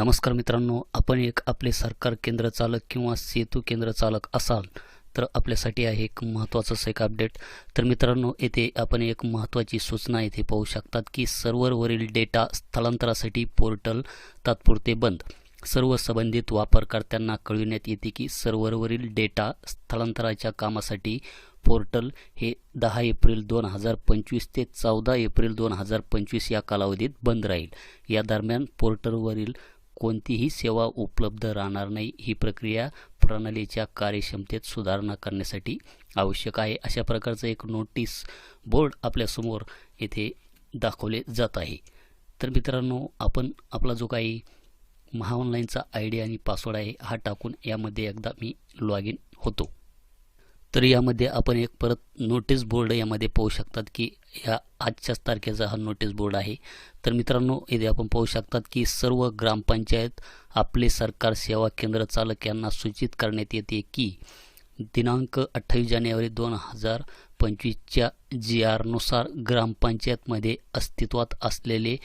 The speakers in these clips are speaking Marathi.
नमस्कार मित्रांनो आपण एक आपले सरकार केंद्र चालक किंवा सेतू केंद्र चालक असाल तर आपल्यासाठी आहे एक महत्त्वाचं एक अपडेट तर मित्रांनो येथे आपण एक महत्त्वाची सूचना येथे पाहू शकतात की सर्व्हरवरील डेटा स्थलांतरासाठी पोर्टल तात्पुरते बंद. सर्व संबंधित वापरकर्त्यांना कळविण्यात येते की सर्व्हरवरील डेटा स्थलांतराच्या कामासाठी पोर्टल हे दहा एप्रिल दोन हजार पंचवीस ते चौदा एप्रिल दोन हजार पंचवीस या कालावधीत बंद राहील. या दरम्यान पोर्टलवरील कोणतीही सेवा उपलब्ध राहणार नाही. ही प्रक्रिया प्रणालीच्या कार्यक्षमतेत सुधारणा करण्यासाठी आवश्यक आहे. अशा प्रकारचं एक नोटीस बोर्ड आपल्यासमोर येथे दाखवले जात आहे. तर मित्रांनो आपण आपला जो काही महाऑनलाईनचा आय डी आणि पासवर्ड आहे हा टाकून यामध्ये एकदा मी लॉग इन होतो. तर यामध्ये आपण एक परत नोटीस बोर्ड यामध्ये पाहू शकतात की या आजच्याच तारखेचा हा नोटीस बोर्ड आहे. तर मित्रांनो इथे आपण पाहू शकतात की सर्व ग्रामपंचायत आपले सरकार सेवा केंद्र चालक यांना सूचित करण्यात येते की दिनांक अठ्ठावीस जानेवारी दोन हजार पंचवीसच्या जी आरनुसार ग्रामपंचायतमध्ये अस्तित्वात असलेले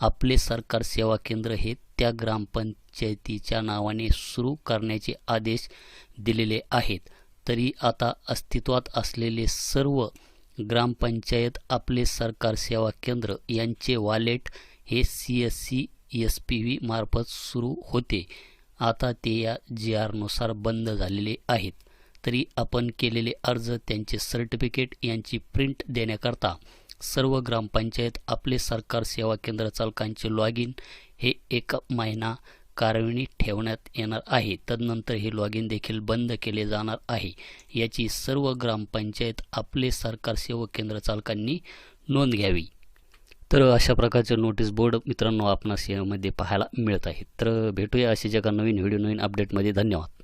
आपले सरकार सेवा केंद्र हे त्या ग्रामपंचायतीच्या नावाने सुरू करण्याचे आदेश दिलेले आहेत. तरी आता अस्तित्वात असलेले सर्व ग्रामपंचायत आपले सरकार सेवा केंद्र यांचे वॉलेट हे C S C S P V मार्फत सुरू होते. आता ते या जी आरनुसार बंद झालेले आहेत. तरी आपण केलेले अर्ज त्यांचे सर्टिफिकेट यांची प्रिंट देण्याकरता सर्व ग्रामपंचायत आपले सरकार सेवा केंद्र चालकांचे लॉग इन हे एक महिना कारविणी ठेवण्यात येणार आहे. तदनंतर हे लॉग इन देखील बंद केले जाणार आहे. याची सर्व ग्रामपंचायत आपले सरकार सेवक केंद्र चालकांनी नोंद घ्यावी. तर अशा प्रकारचे नोटीस बोर्ड मित्रांनो आपणास यामध्ये पाहायला मिळत आहे तर भेटूया असे जगा नवीन व्हिडिओ नवीन अपडेटमध्ये धन्यवाद.